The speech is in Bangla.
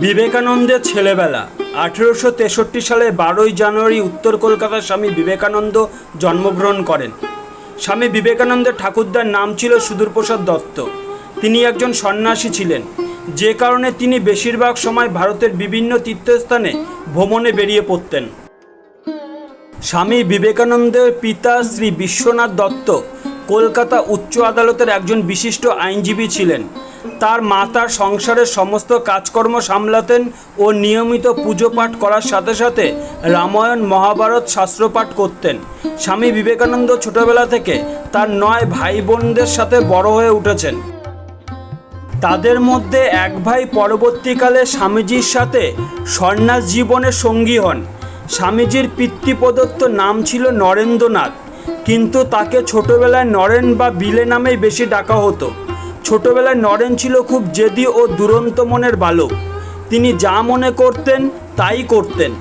বিবেকানন্দের ছেলেবেলা, আঠেরোশো তেষট্টি সালে বারোই জানুয়ারি উত্তর কলকাতার স্বামী বিবেকানন্দ জন্মগ্রহণ করেন। স্বামী বিবেকানন্দের ঠাকুরদার নাম ছিল সুদূরপ্রসাদ দত্ত। তিনি একজন সন্ন্যাসী ছিলেন। যে কারণে তিনি বেশিরভাগ সময় ভারতের বিভিন্ন তীর্থস্থানে ভ্রমণে বেরিয়ে পড়তেন। স্বামী বিবেকানন্দের পিতা শ্রী বিশ্বনাথ দত্ত কলকাতা উচ্চ আদালতের একজন বিশিষ্ট আইনজীবী ছিলেন। তার মাতার সংসারের সমস্ত কাজকর্ম সামলাতেন ও নিয়মিত পুজো পাঠ করার সাথে সাথে রামায়ণ, মহাভারত শাস্ত্রপাঠ করতেন। স্বামী বিবেকানন্দ ছোটবেলা থেকে তার নয় ভাই বোনদের সাথে বড় হয়ে উঠেছেন। তাদের মধ্যে এক ভাই পরবর্তীকালে স্বামীজির সাথে সন্ন্যাস জীবনের সঙ্গী হন। স্বামীজির পিতৃপ্রদত্ত নাম ছিল নরেন্দ্রনাথ, কিন্তু তাকে ছোটবেলায় নরেন বা বিলে নামেই বেশি ডাকা হতো। ছোটবেলায় নরেন ছিল খুব জেদি ও দুরন্ত মনের বালক। তিনি যা মনে করতেন, তাই করতেন।